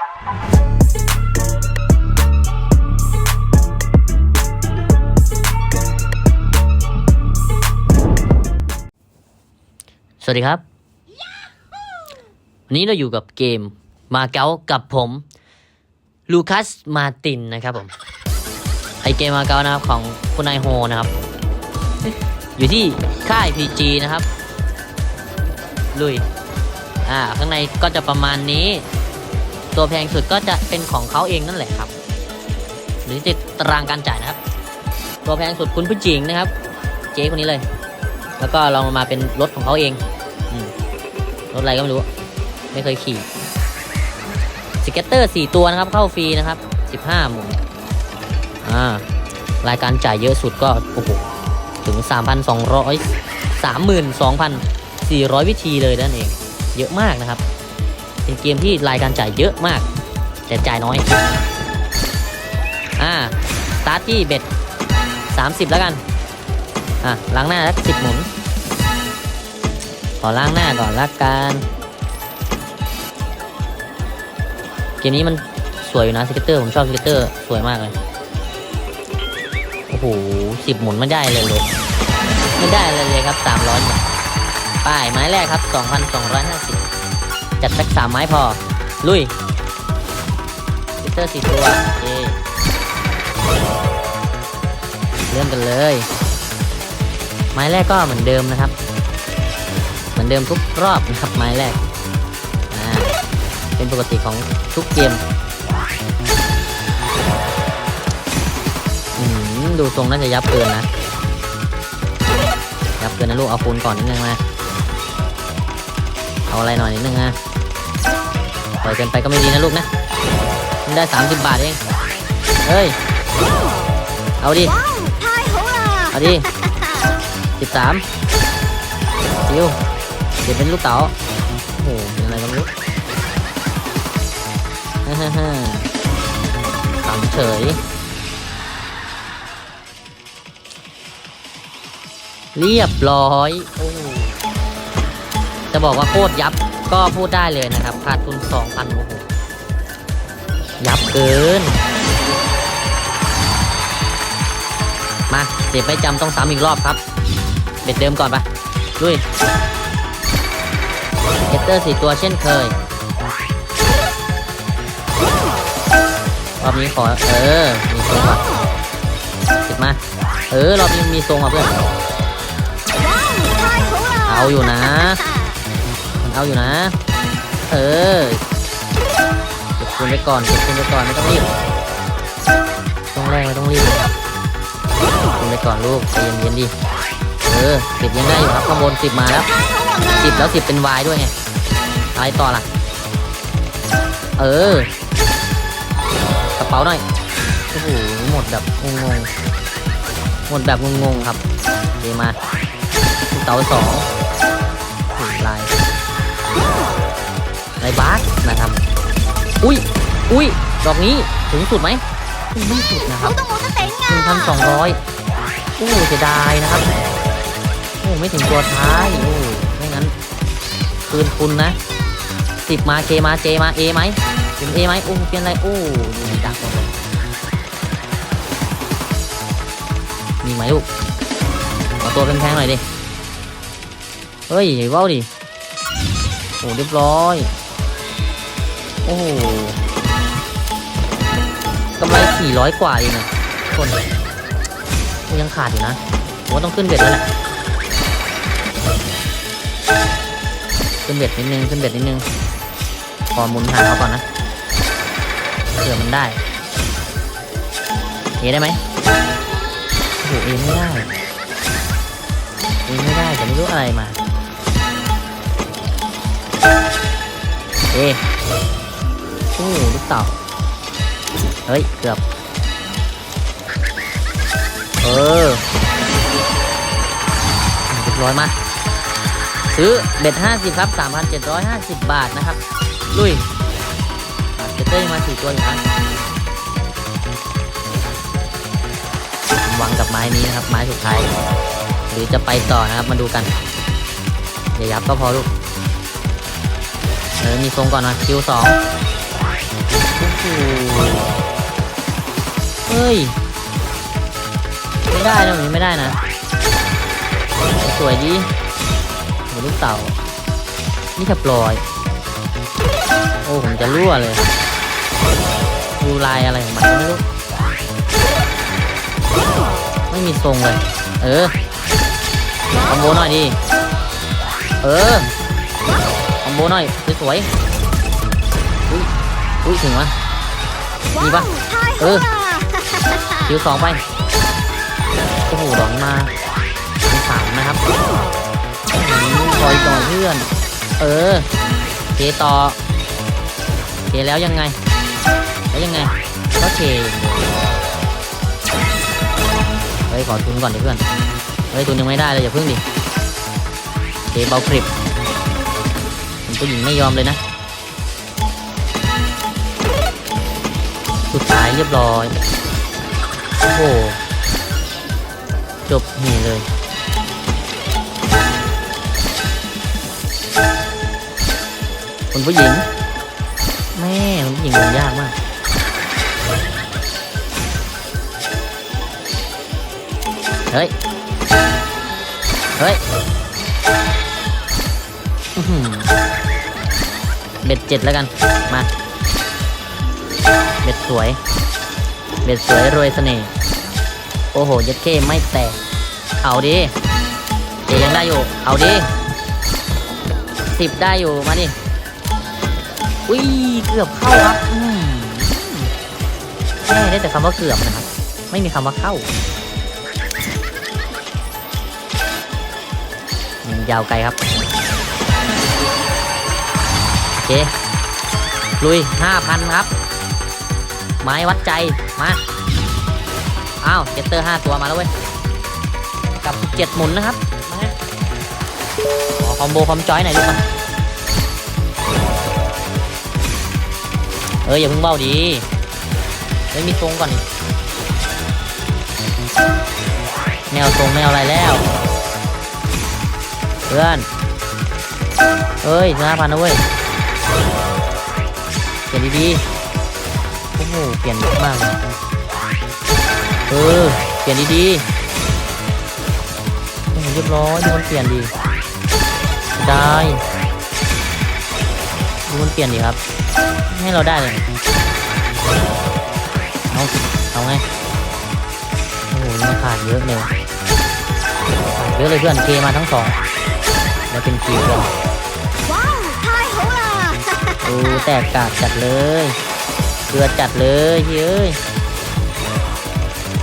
สวัสดีครับ วันนี้เราอยู่กับเกมมาเก๊ากับผมลูคัสมาตินนะครับผม ไอเกมมาเก๊านะครับของคุณนายโฮนะครับ อยู่ที่ค่าย PG นะครับ ลุย อ่า ข้างในก็จะประมาณนี้ ตัวแพงสุดก็จะเป็นของเขาเองนั่นแหละครับ หรือติดตารางการจ่ายนะครับ ตัวแพงสุดคุณผู้หญิงนะครับ เจ๊คนนี้เลย แล้วก็ลองมาเป็นรถของเขาเองอรถอะไรก็ไม่รู้ ไม่เคยขี่สเก็ตเตอร์สี่ตัวนะครับ เข้าฟรีนะครับสิบห้าหมุนอ่ารายการจ่ายเยอะสุดก็โอ้โหถึงสามพันสองร้อยสามหมื่นสองพันสี่ร้อยวิธีเลยนั่นเอง เยอะมากนะครับ เป็นเกมที่รายการจ่ายเยอะมาก แต่จ่ายน้อย อ่าสตาร์ทที่เบ็ดสามสิบแล้วกัน อะล้างหน้าแล้วสิบหมุน ขอล้างหน้าก่อนละกัน เกมนี้มันสวยอยู่นะสเก็ตเตอร์ ผมชอบสเก็ตเตอร์สวยมากเลย โอ้โหสิบหมุนไม่ได้เลยเลยไม่ได้เลยเลยครับสามร้อยป้ายไม้แรกครับสองพันสองร้อยห้าสิบ จัดสักสามไม้พอ ลุยสเก็ตเตอร์สี่ตัวเย่เริ่มกันเลย ไม้แรกก็เหมือนเดิมนะครับ เหมือนเดิมทุกรอบนะครับไม้แรกอ่าเป็นปกติของทุกเกมอืมดูทรงน่าจะยับเกินนะ ยับเกินนะลูกเอาคูณก่อนนิดนึงนะเอาอะไรหน่อยนิดนึงนะ ปล่อยเกินไปก็ไม่ดีนะลูกนะมันได้ 30 บาทเอง เฮ้ย เอาดิ เอาดิสิบสามิวเดี๋ยวเป็นลูกเต๋าโอ้โหยังไงกันลูกฮ่าฮ่าฮ่าขำเฉย เรียบร้อย โอ้จะบอกว่าโคตรยับ ก็พูดได้เลยนะครับขาดทุน 2,000โอ้โหยับเกิน มาเจ็บไม่จำต้องซ้ำอีกรอบครับ เบ็ดเดิมก่อนปะลุยเกตเตอร์สี่ตัวเช่นเคยรอบนี้ขอ เออ มีทรงอะเติดมา เออ รอบนี้มีทรงอะเพื่อน เอาอยู่นะ เอาอยู่นะ เออเก็คุณไปก่อนเก็คุณไปก่อนไม่ต้องรีบต้องแรงไม่ต้องรีบคุณไปก่อนลูกใจเย็นๆดิเออสิบยังได้อยู่ครับข้างบนสิบมาแล้วสิบแล้วสิบเป็นวายด้วยไงอะไรต่อล่ะ เออกระเป๋าหน่อยโอ้โหหมดแบบงงๆหมดแบบงงๆครับเดมาเต่าสองลาย ในบาสนะครับ อุ้ย อุ้ย ดอกนี้ถึงสุดไหม ไม่สุดนะครับหนึ่งพันสองร้อยโอ้เสียดายนะครับ โอ้ไม่ถึงตัวท้าย โอ้ไม่งั้นคืนคุณนะสิบมาเคมาเจมาเอไหมถึงเอไหมโอ้เป็นอะไรโอ้ดูดักหอลมีไหมลูกขอตัวแพงๆหน่อยดิ เฮ้ยว้าวดิ โอ้เรียบร้อย โอ้โหกำไรสี่ร้อยกว่าเองนะคนยังขาดอยู่นะผมว่าต้องขึ้นเบ็ดแล้วแหละขึ้นเบ็ดนิดนึงขึ้นเบ็ดนิดนึงขอหมุนหางเขาก่อนนะเผื่อมันได้เอได้ไหมโอ้โหเอไม่ได้เอไม่ได้แต่ไม่รู้อะไรมา เอโอ้โหลูกเต่า เฮ้ย เกือบ เออเรียบร้อยมา ซื้อเบ็ดห้าสิบครับสามพันเจ็ดร้อยห้าสิบบาทนะครับ ลุยเจเต้ยมาสี่ตัวอยู่นะผมหวังกับไม้นี้นะครับ ไม้สุดท้าย หรือจะไปต่อนะครับ มาดูกันอย่ายับก็พอลูก อมีทรงก่อนนะคิวสองเฮ้ย ไม่ได้นะผมไม่ได้นะ สวยดีเหมือนลูกเต่า นี่ถัปลอย โอ้ผมจะรั่วเลยดูลายอะไรของมันไม่รู้ ไม่มีทรงเลย เออคอมโบหน่อยดิ เออคอมโบหน่อย สวยอุ้ยอุ้ยถึงวะมีปะเออคิวสองไปโอ้โหดอกมาสามนะครับคอยต่อเพื่อน เออเทต่อเทแล้วยังไง แล้วยังไงก็เทเฮ้ยขอทุนก่อนดิเพื่อนเฮ้ยทุนยังไม่ได้เลยอย่าเพิ่งดิเทเบากริบ ผู้หญิงไม่ยอมเลยนะ สุดท้ายเรียบร้อย โอ้โห จบนี่เลยคุณผู้หญิง แม่คุณผู้หญิงมันยากมากเฮ้ย เฮ้ย เบ็ดเจ็ดแล้วกัน มา เบ็ดสวย เบ็ดสวยรวยเสน่ห์ โอ้โห ยัดเข้ไม่แตก เอาดิเจยังได้อยู่ เอาดิสิบได้อยู่ มาดิอุ้ย เกือบเข้าครับแม่ได้แต่คำว่าเกือบนะครับ ไม่มีคำว่าเข้ายังยาวไกลครับ เคลุยห้าพันครับ ไม้วัดใจมาอ้าวเจตเตอร์ห้าตัวมาแล้วเว้ย กับเจ็ดหมุนนะครับมาขอคอมโบคอมจอยหน่อยลูกมาเอออย่าเพิ่งเบ้าดีเฮ้ยมีทรงก่อนแนวทรงไม่เอะไรแล้ว เพื่อนเฮ้ยชนะพันนะเว้ย เปลี่ยนดีๆโอ้โหเปลี่ยนมากเออเปลี่ยนดีๆโอ้เรียบร้อยดูมันเปลี่ยนดีได้ดูมันเปลี่ยนดีครับ ให้เราได้เลยเอาเอาไงโอ้โหมันขาดเยอะเลยขาดเยอะเลยเพื่อนเคมาทั้งสองแล้วเป็นคิวกัน อ้แตกกากจัดเลยเกลือจัดเลยเฮ้ย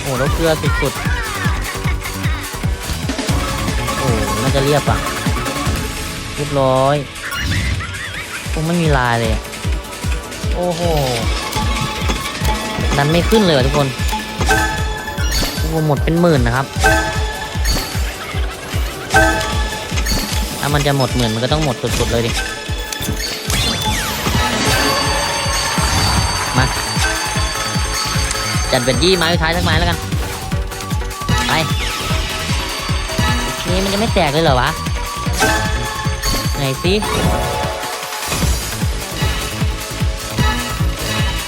โอ้แล้วเกลือสุดๆโอ้น่าจะเรียบอะเรียบร้อยโอ้ไม่มีลายเลย โอ้โหดันไม่ขึ้นเลยทุกคนโอ้หมดเป็นหมื่นนะครับถ้ามันจะหมดหมื่นมันก็ต้องหมดสุดๆเลยดิ จัดเบ็ดยี่ไม้สุดท้ายสักไม้แล้วกัน ไปนี่มันจะไม่แตกเลยเหรอวะ ไหนสิ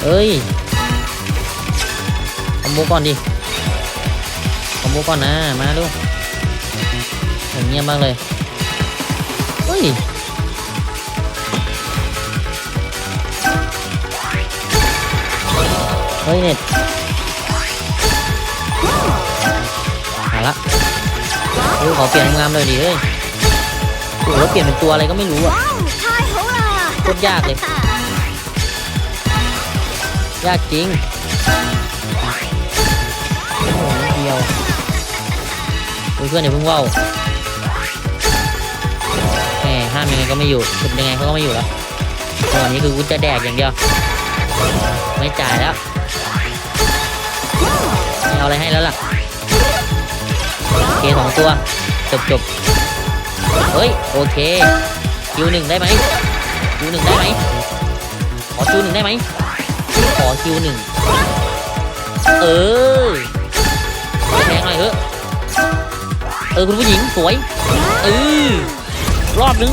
เอ้ยคอมโบก่อนดิคอมโบก่อนนะ มาดูอย่างเงียบมากเลยเฮ้ยเฮ้ยเน็ต ละดูขอเปลี่ยนงามเลยดิเอ้ยแล้วเปลี่ยนเป็นตัวอะไรก็ไม่รู้อะโคตรยากเลย ยากจริงโอ้โหเดียวเพื่อนอย่าเพิ่งว่าวแหมห้ามยังไงก็ไม่อยู่สุดยังไงเขาก็ไม่อยู่แล้วตอนนี้คือกูจะแดกอย่างเดียว ไม่จ่ายแล้วไม่เอาอะไรให้แล้วล่ะ โอเคสองตัว จบจบเฮ้ย โอเคคิวหนึ่งได้ไหมคิวหนึ่งได้ไหมขอคิวหนึ่งได้ไหมขอคิวหนึ่งเออแพงหน่อยเถอะเออคุณผู้หญิงสวยเออรอบนึง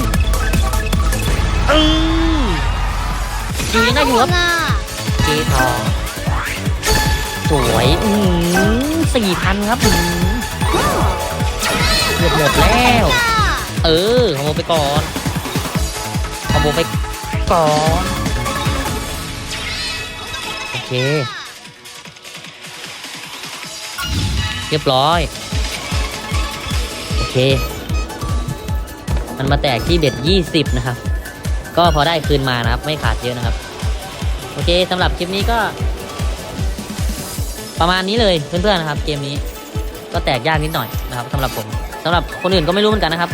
เออคิวยังได้อยู่ครับ？เจทองสวยอืมสี่พันครับอืม กือบหมดแล้ว เออขโมยไปก่อนขโมยไปก่อน โอเค เรียบร้อย โอเค มันมาแตกที่เบ็ด20 นะครับ ก็พอได้คืนมานะครับ ไม่ขาดเยอะนะครับ โอเคสำหรับคลิปนี้ก็ ประมาณนี้เลยเพื่อนๆนะครับ เกมนี้ก็แตกยากนิดหน่อยนะครับสำหรับผม สำหรับคนอื่นก็ไม่รู้เหมือนกันนะครับ